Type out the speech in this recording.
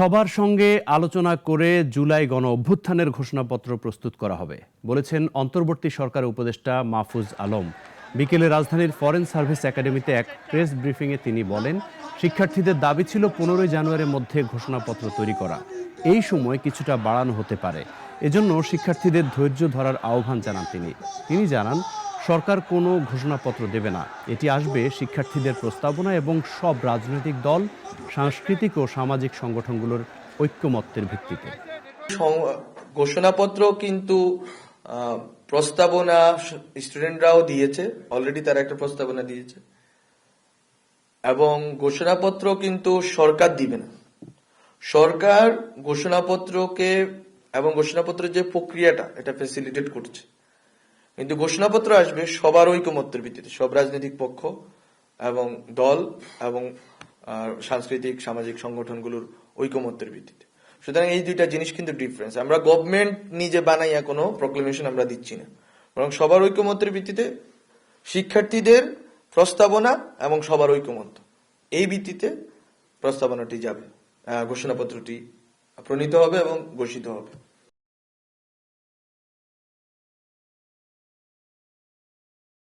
সবার সঙ্গে আলোচনা করে জুলাই গণ অভ্যুত্থানের ঘোষণাপত্র প্রস্তুত করা হবে, বলেছেন অন্তর্বর্তী সরকার উপদেষ্টা মাহফুজ আলম। বিকেলে রাজধানীর ফরেন সার্ভিস একাডেমিতে এক প্রেস ব্রিফিংয়ে তিনি বলেন, শিক্ষার্থীদের দাবি ছিল পনেরোই জানুয়ারির মধ্যে ঘোষণাপত্র তৈরি করা। এই সময় কিছুটা বাড়ানো হতে পারে। এজন্য শিক্ষার্থীদের ধৈর্য ধরার আহ্বান জানান তিনি। তিনি জানান সরকার কোনো ঘোষণাপত্র দেবে না। এটি আসবে শিক্ষার্থীদের প্রস্তাবনা এবং সব রাজনৈতিক দল, সাংস্কৃতিক ও সামাজিক সংগঠনগুলোর ঐক্যমত্যের ভিত্তিতে। ঘোষণাপত্র কিন্তু প্রস্তাবনা স্টুডেন্টরাও দিয়েছে, অলরেডি তারা একটা প্রস্তাবনা দিয়েছে। এবং ঘোষণাপত্র কিন্তু সরকার দিবে না। সরকার ঘোষণাপত্রকে, এবং ঘোষণাপত্রের যে প্রক্রিয়াটা, এটা ফেসিলিটেট করছে। কিন্তু ঘোষণাপত্র আসবে সবার ঐকমত্যের ভিত্তিতে, সব রাজনৈতিক পক্ষ এবং দল এবং সাংস্কৃতিক, সামাজিক সংগঠনগুলোর ঐকমত্যের ভিত্তিতে। সুতরাং এই দুইটা জিনিস কিন্তু ডিফারেন্স আমরা গভর্নমেন্ট নিজে বানাইয়া কোনো প্রক্লেমেশন আমরা দিচ্ছি না। বরং সবার ঐকমত্যের ভিত্তিতে শিক্ষার্থীদের প্রস্তাবনা এবং সবার ঐকমত্য। এই ভিত্তিতে প্রস্তাবনাটি যাবে ঘোষণাপত্রটি প্রণীত হবে এবং ঘোষিত হবে।